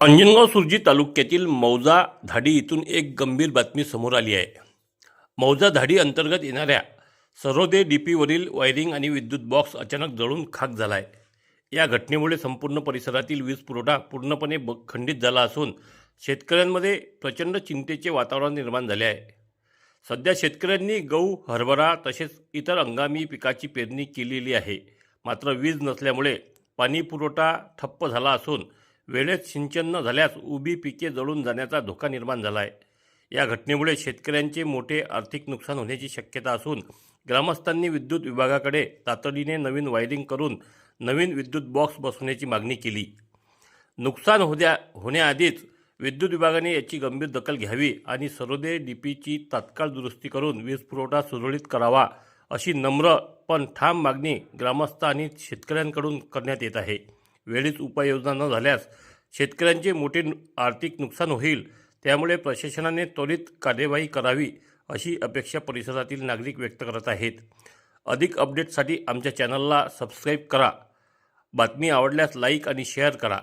अंजनगाव सुरजी तालुक्यातील मौजा धाडी इथून एक गंभीर बातमी समोर आली आहे. मौजा धाडी अंतर्गत येणाऱ्या सरोदे डीपीवरील वायरिंग आणि विद्युत बॉक्स अचानक जळून खाक झाला आहे या घटनेमुळे संपूर्ण परिसरातील वीज पुरवठा पूर्णपणे ब खंडित झाला असून शेतकऱ्यांमध्ये प्रचंड चिंतेचे वातावरण निर्माण झाले आहे. सध्या शेतकऱ्यांनी गहू हरभरा तसेच इतर हंगामी पिकाची पेरणी केलेली आहे. मात्र वीज नसल्यामुळे पाणी पुरवठा ठप्प झाला असून वेळेत सिंचन न झाल्यास उभी पिके जळून जाण्याचा धोका निर्माण झाला आहे या घटनेमुळे शेतकऱ्यांचे मोठे आर्थिक नुकसान होण्याची शक्यता असून ग्रामस्थांनी विद्युत विभागाकडे तातडीने नवीन वायरिंग करून नवीन विद्युत बॉक्स बसवण्याची मागणी केली. नुकसान होद्या होण्याआधीच विद्युत विभागाने याची गंभीर दखल घ्यावी आणि सरोदे डीपीची तात्काळ दुरुस्ती करून वीज पुरवठा सुरळीत करावा अशी नम्र पण ठाम मागणी ग्रामस्थ आणि शेतकऱ्यांकडून करण्यात येत आहे. वेळीच उपाययोजना न झाल्यास शेतकऱ्यांचे मोठे आर्थिक नुकसान होईल. त्यामुळे प्रशासनाने त्वरित कार्यवाही करावी अशी अपेक्षा परिसरातील नागरिक व्यक्त करत आहेत. अधिक अपडेटसाठी आमच्या चॅनलला सबस्क्राईब करा. बातमी आवडल्यास लाईक आणि शेअर करा.